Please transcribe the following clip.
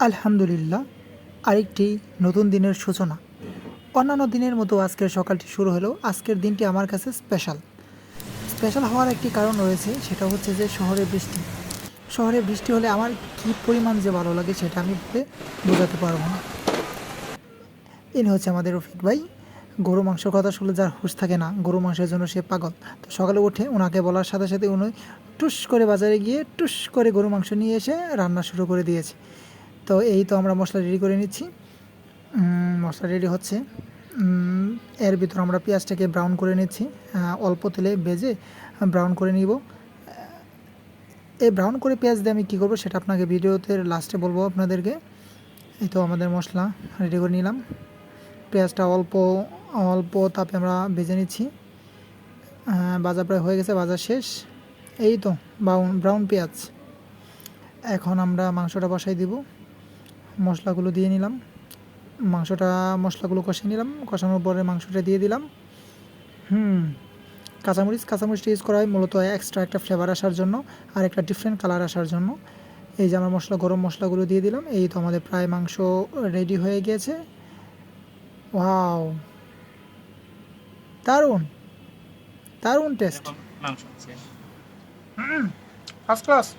আলহামদুলিল্লাহ, আরেকটি নতুন দিনের সূচনা। অন্যান্য দিনের মতো আজকের সকালটি শুরু হলো। আজকের দিনটি আমার কাছে স্পেশাল। স্পেশাল হওয়ার একটি কারণ রয়েছে, সেটা হচ্ছে যে শহরে বৃষ্টি। শহরে বৃষ্টি হলে আমার কী পরিমাণ যে ভালো লাগে সেটা আমি বোঝাতে পারব না। ইনি হচ্ছে আমাদের রফিক ভাই। গরু মাংসের কথা শুনলে যার হুঁশ থাকে না, গরু মাংসের জন্য সে পাগল। তো সকালে উঠে ওনাকে বলার সাথে সাথে উনি টুস করে বাজারে গিয়ে টুস করে গরু মাংস নিয়ে এসে রান্না শুরু করে দিয়েছে। তো এই তো আমরা মশলা রেডি করে নিচ্ছি। মশলা রেডি হচ্ছে। এর ভিতর আমরা পেঁয়াজটাকে ব্রাউন করে নিচ্ছি। অল্প তেলে ভেজে ব্রাউন করে নিব। এই ব্রাউন করে পেঁয়াজ দিয়ে আমি কী করব সেটা আপনাকে ভিডিওতে লাস্টে বলব আপনাদেরকে। এই তো আমাদের মশলা রেডি করে নিলাম। পেঁয়াজটা অল্প অল্প তাপে আমরা ভেজে নিচ্ছি। ভাজা প্রায় হয়ে গেছে বাজার শেষ। এই তো ব্রাউন ব্রাউন পেঁয়াজ। এখন আমরা মাংসটা বসাই দিব। মশলাগুলো দিয়ে নিলাম। মাংসটা মশলাগুলো কষিয়ে নিলাম। কষানোর পরে মাংসটা দিয়ে দিলাম। হুম কাঁচামরিচ কাঁচামরিচটা ইউজ করা হয় মূলত এক্সট্রা একটা ফ্লেভার আসার জন্য আর একটা ডিফারেন্ট কালার আসার জন্য। এই যে আমরা মশলা গরম মশলাগুলো দিয়ে দিলাম। এই তো আমাদের প্রায় মাংস রেডি হয়ে গিয়েছে ওয়াও দারুণ! দারুণ টেস্ট মাংস ফার্স্ট ক্লাস